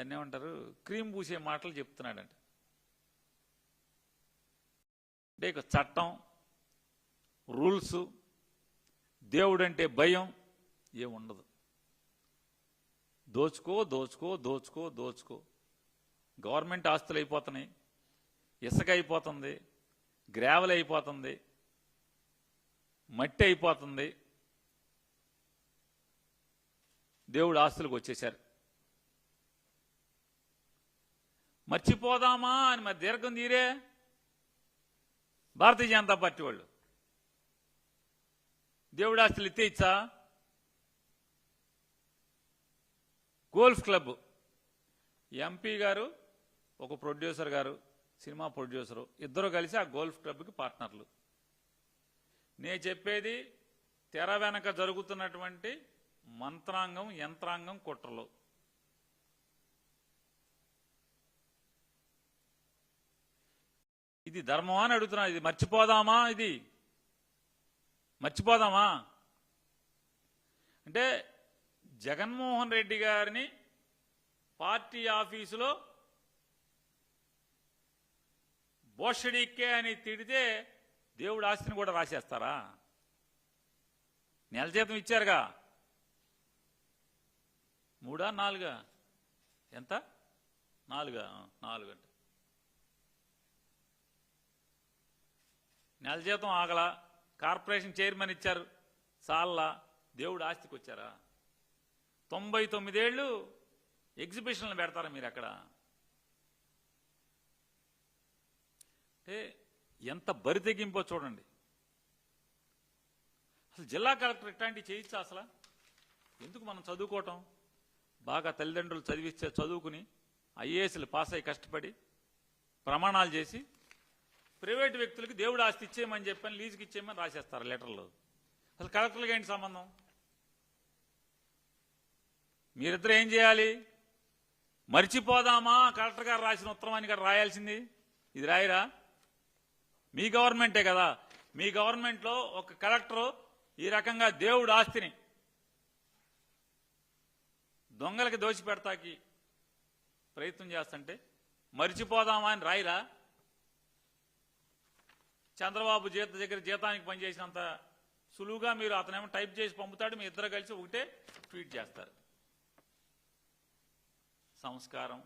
దాన్ని ఏమంటారు? క్రీమ్ పూసే మాటలు చెప్తున్నాడంట. అంటే ఇక చట్టం రూల్స్ దేవుడంటే భయం ఏముండదు దోచుకో దోచుకో దోచుకో దోచుకో. గవర్నమెంట్ ఆస్తులు అయిపోతున్నాయి. ఇసుక అయిపోతుంది. గ్రావెల్ అయిపోతుంది. మట్టి అయిపోతుంది. దేవుడు ఆస్తులకు వచ్చేశారు. మర్చిపోదామా అని మరి దీర్ఘం తీరే? భారతీయ జనతా పార్టీ వాళ్ళు. దేవుడు ఆస్తులు ఎత్తేచ్చా గోల్ఫ్ క్లబ్. ఎంపీ గారు ఒక ప్రొడ్యూసర్ గారు సినిమా ప్రొడ్యూసరు ఇద్దరు కలిసి ఆ గోల్ఫ్ క్లబ్కి పార్ట్నర్లు. నేను చెప్పేది తెర వెనక జరుగుతున్నటువంటి మంత్రాంగం యంత్రాంగం కుట్రలు. ఇది ధర్మమా అని అడుగుతున్నా. ఇది మర్చిపోదామా ఇది? మర్చిపోదామా? అంటే జగన్మోహన్ రెడ్డి గారిని పార్టీ ఆఫీసులో బోషడిక్కే అని తిడితే దేవుడు ఆస్తిని కూడా రాసేస్తారా? నెల జీతం ఇచ్చారుగా. మూడా? నాలుగా? ఎంత? నాలుగా? నాలుగు అంటే. నెల జీతం ఆగల. కార్పొరేషన్ చైర్మన్ ఇచ్చారు. సాల్లా. దేవుడు ఆస్తికి వచ్చారా తొంభై తొమ్మిదేళ్ళు ఎగ్జిబిషన్లు పెడతారా మీరు అక్కడ? అంటే ఎంత బరి తెగింపో చూడండి. అసలు జిల్లా కలెక్టర్ ఇట్లాంటివి చేయించా అసలు? ఎందుకు మనం చదువుకోవటం? బాగా తల్లిదండ్రులు చదివిస్తే చదువుకుని ఐఏఎస్లు పాస్ అయ్యి కష్టపడి ప్రమాణాలు చేసి ప్రైవేట్ వ్యక్తులకు దేవుడు ఆస్తి ఇచ్చేయమని చెప్పని లీజుకి ఇచ్చేయమని రాసేస్తారు లెటర్లో. అసలు కలెక్టర్లకు ఏంటి సంబంధం? మీరిద్దరు ఏం చేయాలి? మర్చిపోదామా? కలెక్టర్ గారు రాసిన ఉత్తరమాన్ని ఇక్కడ రాయాల్సింది. ఇది రాయిరా? మీ గవర్నమెంటే కదా. మీ గవర్నమెంట్లో ఒక కలెక్టరు ఈ రకంగా దేవుడు ఆస్తిని దొంగలకి దోచి పెడతాకి ప్రయత్నం చేస్తుంటే మర్చిపోదామా అని రాయిరా? చంద్రబాబు జీత దగ్గర జీతానికి పనిచేసినంత సులువుగా మీరు అతనేమో టైప్ చేసి పంపుతాడు మీ ఇద్దరు కలిసి ఒకటే ట్వీట్ చేస్తారు. సంస్కారం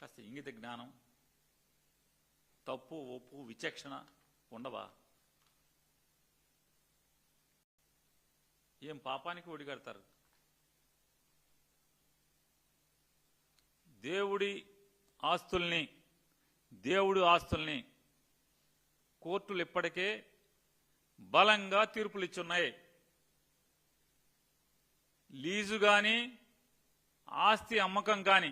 కాస్త ఇంగిత జ్ఞానం తప్పు ఒప్పు విచక్షణ ఉండవా? ఏం పాపానికి ఒడిగడతారు? దేవుడి ఆస్తుల్ని దేవుడు ఆస్తుల్ని కోర్టులు ఇప్పటికే బలంగా తీర్పులు ఇచ్చున్నాయి లీజు గాని ఆస్తి అమ్మకం కాని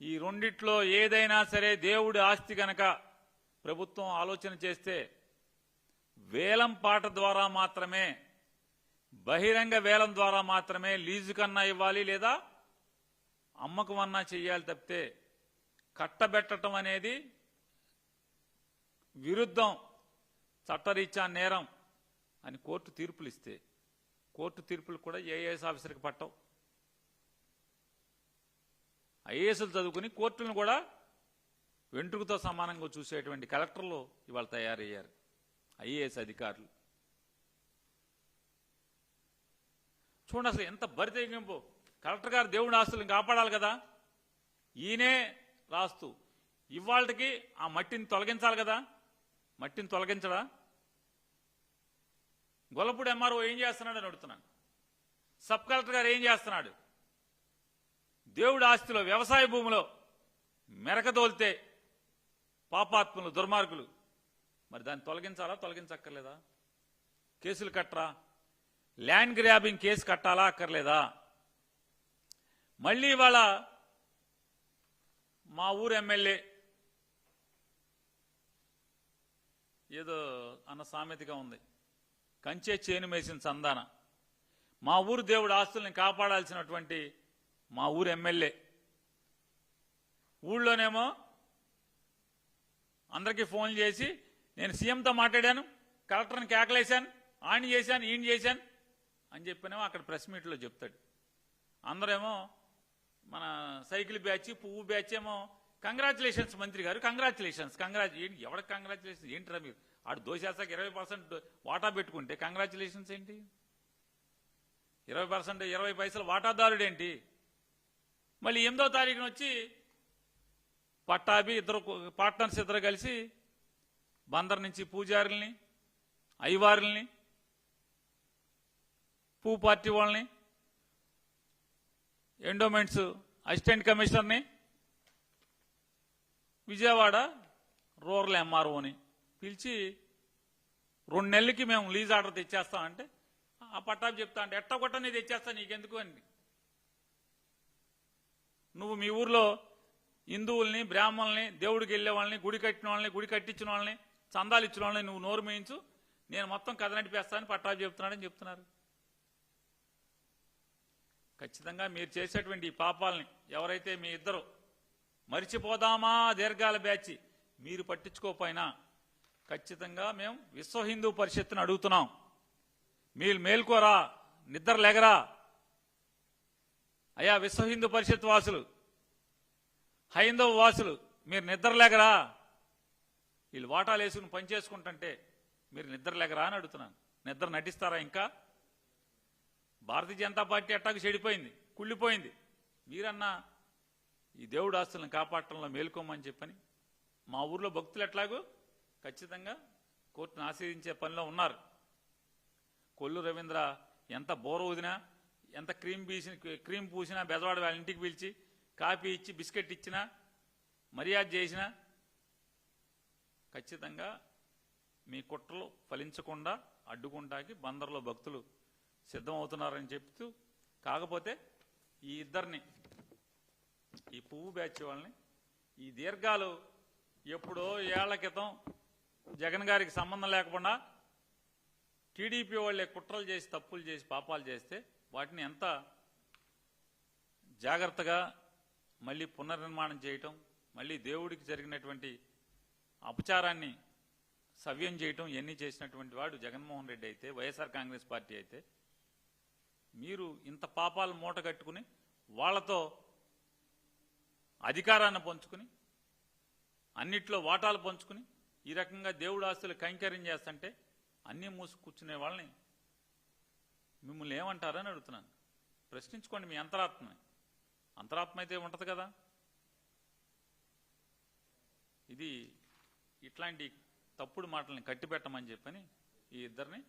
ఈ రెండిట్లో ఏదైనా సరే దేవుడి ఆస్తి గనక ప్రభుత్వం ఆలోచన చేస్తే వేలం పాట ద్వారా మాత్రమే బహిరంగ వేలం ద్వారా మాత్రమే లీజు కన్నా ఇవ్వాలి లేదా అమ్మకం అన్నా చెయ్యాలి తప్పితే కట్టబెట్టడం అనేది విరుద్ధం. చట్టరీత్యా నేరం అని కోర్టు తీర్పులు ఇస్తే కోర్టు తీర్పులు కూడా ఏఐఎస్ ఆఫీసర్కి పట్టవు. ఐఏఎస్లు చదువుకుని కోర్టులను కూడా వెంట్రుకతో సమానంగా చూసేటువంటి కలెక్టర్లు ఇవాళ తయారయ్యారు ఐఏఎస్ అధికారులు. చూడండి అసలు ఎంత బరితెగింపు. కలెక్టర్ గారు దేవుడి ఆస్తులను కాపాడాలి కదా. ఈయనే రాస్తూ ఇవాళకి ఆ మట్టిని తొలగించాలి కదా. మట్టిని తొలగించడా? గొల్లపూడి ఎంఆర్ఓ ఏం చేస్తున్నాడు అని అడుగుతున్నాను. సబ్ కలెక్టర్ గారు ఏం చేస్తున్నాడు? దేవుడి ఆస్తిలో వ్యవసాయ భూమిలో మెరకదోల్తే పాపాత్ములు దుర్మార్గులు. మరి దాన్ని తొలగించాలా తొలగించక్కర్లేదా? కేసులు కట్టరా? ల్యాండ్ గ్రాబింగ్ కేసు కట్టాలా అక్కర్లేదా? మళ్ళీ ఇవాళ మా ఊరు ఎమ్మెల్యే ఏదో అన్న సామెతగా ఉంది. కంచే చేను మేసిన సందాన మా ఊరు దేవుడు ఆస్తుల్ని కాపాడాల్సినటువంటి మా ఊరు ఎమ్మెల్యే. ఊళ్ళోనేమో అందరికీ ఫోన్ చేసి నేను సీఎంతో మాట్లాడాను కలెక్టర్ని కేకలేశాను ఆయన చేశాను ఈయన చేశాను అని చెప్పినేమో అక్కడ ప్రెస్ మీట్లో చెప్తాడు. అందరేమో మన సైకిల్ బ్యాచ్ పువ్వు బ్యాచ్ ఏమో కంగ్రాచులేషన్స్ మంత్రి గారు కంగ్రాచులేషన్స్ కంగ్రాచు ఏంటి ఎవరికి కంగ్రాచులేషన్స్? ఏంటిరా మీరు? ఆడు దోషేస్తాక ఇరవై పర్సెంట్ వాటా పెట్టుకుంటే కంగ్రాచులేషన్స్ ఏంటి? ఇరవై పర్సెంట్ ఇరవై పైసలు వాటాదారుడు ఏంటి మళ్ళీ ఎనిమిదో తారీఖున వచ్చి పట్టాభి ఇద్దరు పార్ట్నర్స్ ఇద్దరు కలిసి బందర్ నుంచి పూజారుల్ని అయ్యవారుల్ని పూ పార్టీ వాళ్ళని ఎండోమెంట్స్ అసిస్టెంట్ కమిషనర్ని విజయవాడ రూరల్ ఎంఆర్ఓని పిలిచి రెండు నెలలకి మేము లీజ్ ఆర్డర్ తెచ్చేస్తామంటే ఆ పట్టాభి చెప్తా అంటే ఎట్ట కొట్ట నీ తెచ్చేస్తా నీకెందుకు అని నువ్వు మీ ఊర్లో హిందువుల్ని బ్రాహ్మణుల్ని దేవుడికి వెళ్ళే వాళ్ళని గుడి కట్టిన వాళ్ళని గుడి కట్టించిన వాళ్ళని చందాలు ఇచ్చిన వాళ్ళని నువ్వు నోరు మేయించు నేను మొత్తం కథ నడిపేస్తానని పట్టాభి చెప్తున్నాడని చెప్తున్నారు. ఖచ్చితంగా మీరు చేసేటువంటి ఈ పాపాలని ఎవరైతే మీ ఇద్దరు మరిచిపోదామా దీర్ఘాల బ్యాచి మీరు పట్టించుకోపోయినా ఖచ్చితంగా మేము విశ్వ హిందూ పరిషత్తుని అడుగుతున్నాం. మీరు మేల్కోరా నిద్ర లేగరా? అయ్యా విశ్వ హిందూ పరిషత్ వాసులు హైందవ వాసులు మీరు నిద్ర లేగరా? వీళ్ళు వాటాలు వేసుకుని పనిచేసుకుంటుంటే మీరు నిద్ర లేగరా అని అడుగుతున్నాను. నిద్ర నటిస్తారా ఇంకా? భారతీయ జనతా పార్టీ అట్టాకు చెడిపోయింది కుళ్ళిపోయింది. మీరన్నా ఈ దేవుడు ఆస్తులను కాపాడటంలో మేలుకోమని చెప్పని మా ఊర్లో భక్తులు ఎట్లాగో? ఖచ్చితంగా కోర్టును ఆశ్రయించే పనిలో ఉన్నారు. కొల్లు రవీంద్ర ఎంత బోర ఊదినా ఎంత క్రీమ్ పీసిన క్రీమ్ పూసినా బెజవాడ వాళ్ళ ఇంటికి పిలిచి కాఫీ ఇచ్చి బిస్కెట్ ఇచ్చినా మర్యాద చేసినా ఖచ్చితంగా మీ కుట్రలు ఫలించకుండా అడ్డుకుంటాకి బందర్లో భక్తులు సిద్ధమవుతున్నారని చెప్తూ కాకపోతే ఈ ఇద్దరిని ఈ పువ్వు బ్యాచ్ వాళ్ళని ఈ దీర్ఘాలు ఎప్పుడో ఏళ్ళ క్రితం జగన్ గారికి సంబంధం లేకుండా టీడీపీ వాళ్ళే కుట్రలు చేసి తప్పులు చేసి పాపాలు చేస్తే వాటిని ఎంత జాగ్రత్తగా మళ్ళీ పునర్నిర్మాణం చేయటం మళ్ళీ దేవుడికి జరిగినటువంటి అపచారాన్ని సవ్యం చేయటం ఇవన్నీ చేసినటువంటి వాడు జగన్మోహన్ రెడ్డి అయితే వైఎస్ఆర్ కాంగ్రెస్ పార్టీ అయితే మీరు ఇంత పాపాలు మూట కట్టుకుని వాళ్ళతో అధికారాన్ని పంచుకుని అన్నిట్లో వాటాలు పంచుకుని ఈ రకంగా దేవుడు ఆస్తులు కైంకర్యం చేస్తుంటే అన్నీ మూసి కూర్చునే వాళ్ళని మిమ్మల్ని ఏమంటారని అడుగుతున్నాను. ప్రశ్నించుకోండి మీ అంతరాత్మని. అంతరాత్మ అయితే ఉంటుంది కదా. ఇది ఇట్లాంటి తప్పుడు మాటల్ని కట్టిపెట్టమని చెప్పని ఈ ఇద్దరిని